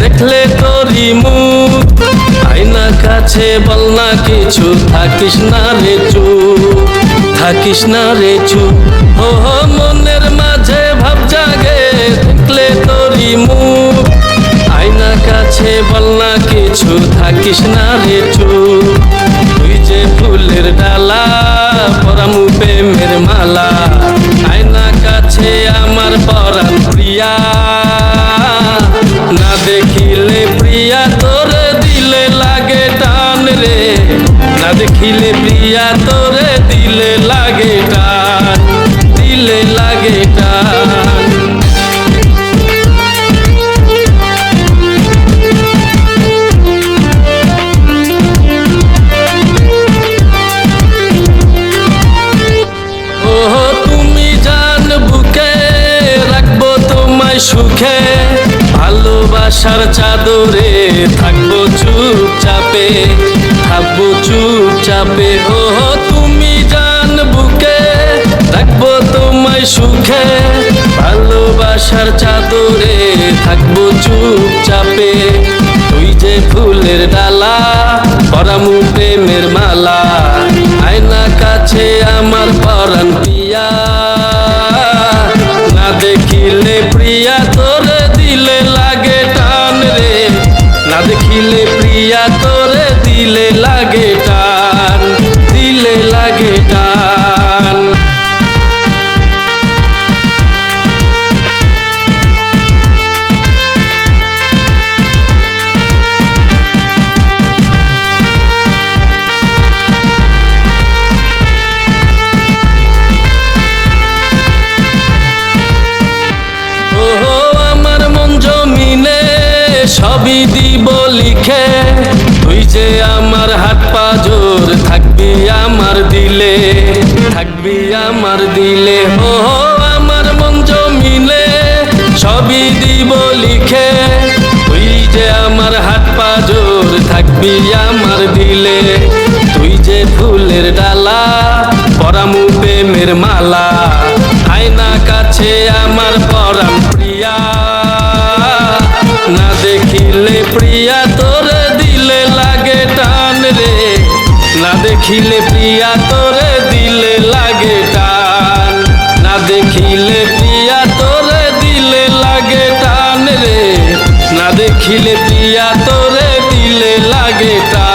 দেখলে তোরি মুখ। আয়না কাছে বল না কিছু থাকিস না রে চুপ। থাকিস না রে চুপ হো মনের মাঝে ভাব জাগে, দেখলে তোরি মুখ। আয়না কাছে বল না কিছু, থাকিস না রে চুপ তুই যে ফুলের ডালা দেখিলে প্রিয়া তোরে দিলে লাগে টান, দিলে লাগে টান। সুখে, ভালোবাসার চাদরে থাকব চুপচাপে, থাকব চুপচাপে ও তুমি জান বুকে রাখব তোমায় সুখে। ভালোবাসার চাদরে থাকব চুপচাপে। তুই যে ফুলের ডালা, পরামু প্রেমের মালা, আয়না কাছে আমার পরাণ পিয়া। না দেখিলে প্রিয়া, তোরে দিলে লাগে টান রে। না দেখিলে প্রিয়া, তোরে দিলে লাগে সবই দিব লিখে, তুই যে আমার হাত পাজর থাকবি আমার দিলে, থাকবি আমার দিলে। ও আমার মন জমিনে সবই দিব লিখে, তুই যে আমার হাত পাজর থাকবি আমার দিলে। তুই যে ফুলের ডালা, পরামু প্রেমের মালা আয়না কাছে আমার পরাম প্রিয়া। না প্রিয়া, তোরে দিলে লাগে টান রে। না দেখিলে প্রিয়া, তোরে দিলে লাগে টান। না দেখিলে প্রিয়া, তোরে দিলে লাগে টান রে। না দেখিলে প্রিয়া, তোরে দিলে লাগে টান।